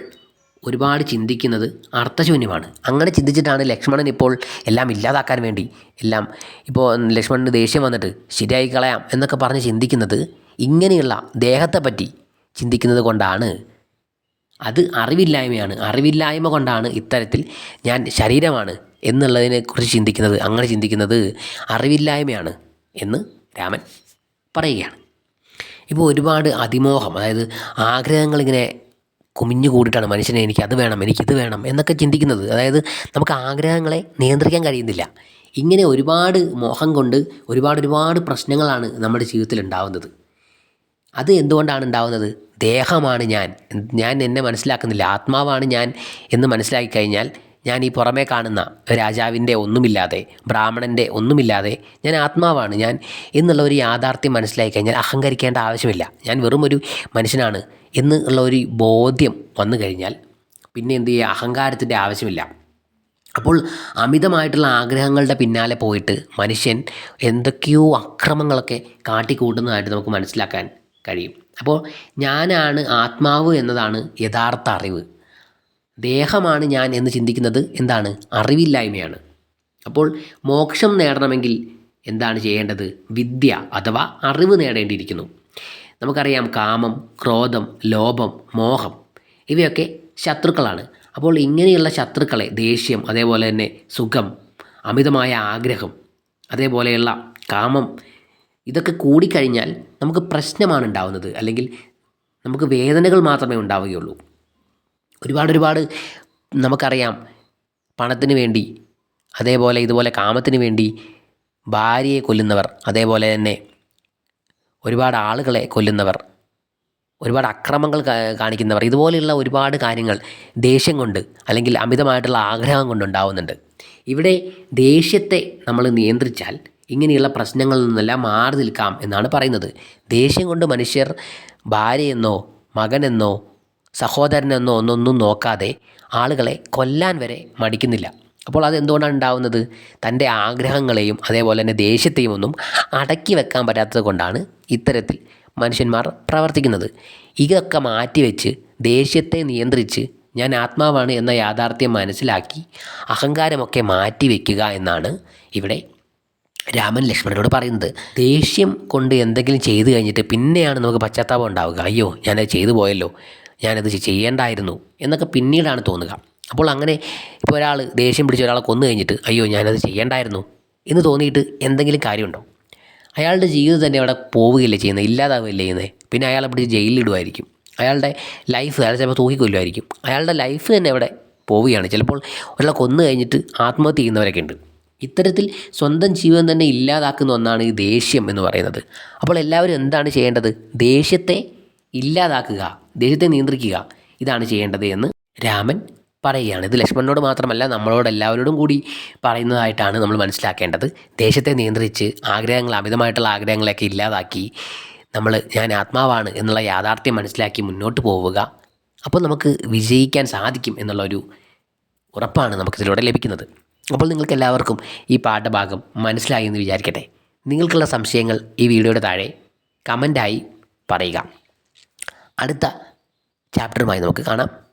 ഒരുപാട് ചിന്തിക്കുന്നത് അർത്ഥശൂന്യമാണ്. അങ്ങനെ ചിന്തിച്ചിട്ടാണ് ലക്ഷ്മണൻ ഇപ്പോൾ എല്ലാം ഇല്ലാതാക്കാൻ വേണ്ടി എല്ലാം ഇപ്പോൾ ലക്ഷ്മണന് ദേഷ്യം വന്നിട്ട് ശരിയായി കളയാം എന്നൊക്കെ പറഞ്ഞ് ചിന്തിക്കുന്നത് ഇങ്ങനെയുള്ള ദേഹത്തെപ്പറ്റി ചിന്തിക്കുന്നത് കൊണ്ടാണ്. അത് അറിവില്ലായ്മയാണ്. അറിവില്ലായ്മ കൊണ്ടാണ് ഇത്തരത്തിൽ ഞാൻ ശരീരമാണ് എന്നുള്ളതിനെക്കുറിച്ച് ചിന്തിക്കുന്നത്. അങ്ങനെ ചിന്തിക്കുന്നത് അറിവില്ലായ്മയാണ് എന്ന് രാമൻ പറയുകയാണ്. ഇപ്പോൾ ഒരുപാട് അതിമോഹം അതായത് ആഗ്രഹങ്ങൾ ഇങ്ങനെ കുമിഞ്ഞു കൂടിയിട്ടാണ് മനുഷ്യനെ എനിക്ക് അത് വേണം എനിക്ക് ഇത് വേണം എന്നൊക്കെ ചിന്തിക്കുന്നത്. അതായത് നമുക്ക് ആഗ്രഹങ്ങളെ നിയന്ത്രിക്കാൻ കഴിയുന്നില്ല. ഇങ്ങനെ ഒരുപാട് മോഹം കൊണ്ട് ഒരുപാട് ഒരുപാട് പ്രശ്നങ്ങളാണ് നമ്മുടെ ജീവിതത്തിൽ ഉണ്ടാവുന്നത്. അത് എന്തുകൊണ്ടാണ് ഉണ്ടാവുന്നത്? ദേഹമാണ് ഞാൻ. ഞാൻ എന്നെ മനസ്സിലാക്കുന്നില്ല. ആത്മാവാണ് ഞാൻ എന്ന് മനസ്സിലാക്കി കഴിഞ്ഞാൽ ഞാൻ ഈ പുറമേ കാണുന്ന രാജാവിന്റെ ഒന്നുമില്ലാതെ ബ്രാഹ്മണന്റെ ഒന്നുമില്ലാതെ ഞാൻ ആത്മാവാണ്. ഞാൻ എന്നുള്ള ഒരു യാഥാർത്ഥ്യം മനസ്സിലാക്കി കഴിഞ്ഞാൽ അഹങ്കരിക്കേണ്ട ആവശ്യമില്ല. ഞാൻ വെറും ഒരു മനുഷ്യനാണ് എന്നുള്ള ഒരു ബോധ്യം വന്നു കഴിഞ്ഞാൽ പിന്നെ എന്ത് ചെയ്യുക അഹങ്കാരത്തിന്റെ ആവശ്യമില്ല. അപ്പോൾ അമിതമായിട്ടുള്ള ആഗ്രഹങ്ങളുടെ പിന്നാലെ പോയിട്ട് മനുഷ്യൻ എന്തൊക്കെയോ അക്രമങ്ങളൊക്കെ കാട്ടിക്കൂട്ടുന്നതായിട്ട് നമുക്ക് മനസ്സിലാക്കാൻ കഴിയും. അപ്പോൾ ഞാനാണ് ആത്മാവ് എന്നതാണ് യഥാർത്ഥ അറിവ്. ദേഹമാണ് ഞാൻ എന്ന് ചിന്തിക്കുന്നത് എന്താണ്? അറിവില്ലായ്മയാണ്. അപ്പോൾ മോക്ഷം നേടണമെങ്കിൽ എന്താണ് ചെയ്യേണ്ടത്? വിദ്യ അഥവാ അറിവ് നേടേണ്ടിയിരിക്കുന്നു. നമുക്കറിയാം കാമം ക്രോധം ലോഭം മോഹം ഇവയൊക്കെ ശത്രുക്കളാണ്. അപ്പോൾ ഇങ്ങനെയുള്ള ശത്രുക്കളെ ദേഷ്യം അതേപോലെ തന്നെ സുഖം അമിതമായ ആഗ്രഹം അതേപോലെയുള്ള കാമം ഇതൊക്കെ കൂടിക്കഴിഞ്ഞാൽ നമുക്ക് പ്രശ്നമാണ് ഉണ്ടാവുന്നത്. അല്ലെങ്കിൽ നമുക്ക് വേദനകൾ മാത്രമേ ഉണ്ടാവുകയുള്ളൂ. ഒരുപാട് ഒരുപാട് നമുക്കറിയാം പണത്തിന് വേണ്ടി അതേപോലെ ഇതുപോലെ കാമത്തിന് വേണ്ടി ഭാര്യയെ കൊല്ലുന്നവർ അതേപോലെ തന്നെ ഒരുപാട് ആളുകളെ കൊല്ലുന്നവർ ഒരുപാട് അക്രമങ്ങൾ കാണിക്കുന്നവർ ഇതുപോലെയുള്ള ഒരുപാട് കാര്യങ്ങൾ ദേഷ്യം കൊണ്ട് അല്ലെങ്കിൽ അമിതമായിട്ടുള്ള ആഗ്രഹം കൊണ്ടുണ്ടാവുന്നുണ്ട് ഇവിടെ ദേഷ്യത്തെ നമ്മൾ നിയന്ത്രിച്ചാൽ ഇങ്ങനെയുള്ള പ്രശ്നങ്ങളിൽ നിന്നെല്ലാം മാറി നിൽക്കാം എന്നാണ് പറയുന്നത്. ദേഷ്യം കൊണ്ട് മനുഷ്യർ ഭാര്യയെന്നോ മകനെന്നോ സഹോദരനെന്നോ ഒന്നൊന്നും നോക്കാതെ ആളുകളെ കൊല്ലാൻ വരെ മടിക്കുന്നില്ല. അപ്പോൾ അതെന്തുകൊണ്ടാണ് ഉണ്ടാവുന്നത്? തന്റെ ആഗ്രഹങ്ങളെയും അതേപോലെ തന്നെ ദേഷ്യത്തെയും ഒന്നും അടക്കി വെക്കാൻ പറ്റാത്തത് കൊണ്ടാണ് ഇത്തരത്തിൽ മനുഷ്യന്മാർ പ്രവർത്തിക്കുന്നത്. ഇതൊക്കെ മാറ്റിവെച്ച് ദേഷ്യത്തെ നിയന്ത്രിച്ച് ഞാൻ ആത്മാവാണ് എന്ന യാഥാർത്ഥ്യം മനസ്സിലാക്കി അഹങ്കാരമൊക്കെ മാറ്റിവെക്കുക എന്നാണ് ഇവിടെ രാമൻ ലക്ഷ്മണനോട് പറയുന്നത്. ദേഷ്യം കൊണ്ട് എന്തെങ്കിലും ചെയ്തു കഴിഞ്ഞിട്ട് പിന്നെയാണ് നമുക്ക് പശ്ചാത്താപം ഉണ്ടാവുക. അയ്യോ ഞാനത് ചെയ്തു പോയല്ലോ. ഞാനത് ചെയ്യേണ്ടായിരുന്നു എന്നൊക്കെ പിന്നീടാണ് തോന്നുക. അപ്പോൾ അങ്ങനെ ഇപ്പോൾ ഒരാൾ ദേഷ്യം പിടിച്ച ഒരാളെ കൊന്നു കഴിഞ്ഞിട്ട് അയ്യോ ഞാനത് ചെയ്യേണ്ടായിരുന്നു എന്ന് തോന്നിയിട്ട് എന്തെങ്കിലും കാര്യമുണ്ടോ? അയാളുടെ ജീവിതം തന്നെ അവിടെ പോവുകയല്ലേ ചെയ്യുന്നത് ഇല്ലാതാവുകയല്ലേ ചെയ്യുന്നത്. പിന്നെ അയാളെ പിടിച്ച് ജയിലിലിടുമായിരിക്കും അയാളുടെ ലൈഫ് അയാൾ ചിലപ്പോൾ തൂക്കിക്കൊല്ലുമായിരിക്കും അയാളുടെ ലൈഫ് തന്നെ അവിടെ പോവുകയാണ്. ചിലപ്പോൾ ഒരാളെ കൊന്നു കഴിഞ്ഞിട്ട് ആത്മഹത്യ ചെയ്യുന്നവരൊക്കെ ഉണ്ട്. ഇത്തരത്തിൽ സ്വന്തം ജീവൻ തന്നെ ഇല്ലാതാക്കുന്ന ഒന്നാണ് ഈ ദേഷ്യം എന്ന് പറയുന്നത്. അപ്പോൾ എല്ലാവരും എന്താണ് ചെയ്യേണ്ടത്? ദേഷ്യത്തെ ഇല്ലാതാക്കുക ദേഹത്തെ നിയന്ത്രിക്കുക ഇതാണ് ചെയ്യേണ്ടത് എന്ന് രാമൻ പറയുകയാണ്. ഇത് ലക്ഷ്മണനോട് മാത്രമല്ല നമ്മളോട് എല്ലാവരോടും കൂടി പറയുന്നതായിട്ടാണ് നമ്മൾ മനസ്സിലാക്കേണ്ടത്. ദേശത്തെ നിയന്ത്രിച്ച് ആഗ്രഹങ്ങൾ അമിതമായിട്ടുള്ള ആഗ്രഹങ്ങളെയൊക്കെ ഇല്ലാതാക്കി നമ്മൾ ഞാൻ ആത്മാവാണ് എന്നുള്ള യാഥാർത്ഥ്യം മനസ്സിലാക്കി മുന്നോട്ട് പോവുക. അപ്പോൾ നമുക്ക് വിജയിക്കാൻ സാധിക്കും എന്നുള്ളൊരു ഉറപ്പാണ് നമുക്കിതിലൂടെ ലഭിക്കുന്നത്. അപ്പോൾ നിങ്ങൾക്ക് എല്ലാവർക്കും ഈ പാഠഭാഗം മനസ്സിലായി എന്ന് വിചാരിക്കട്ടെ. നിങ്ങൾക്കുള്ള സംശയങ്ങൾ ഈ വീഡിയോയുടെ താഴെ കമന്റായി പറയുക. അടുത്ത ചാപ്റ്ററുമായി നമുക്ക് കാണാം.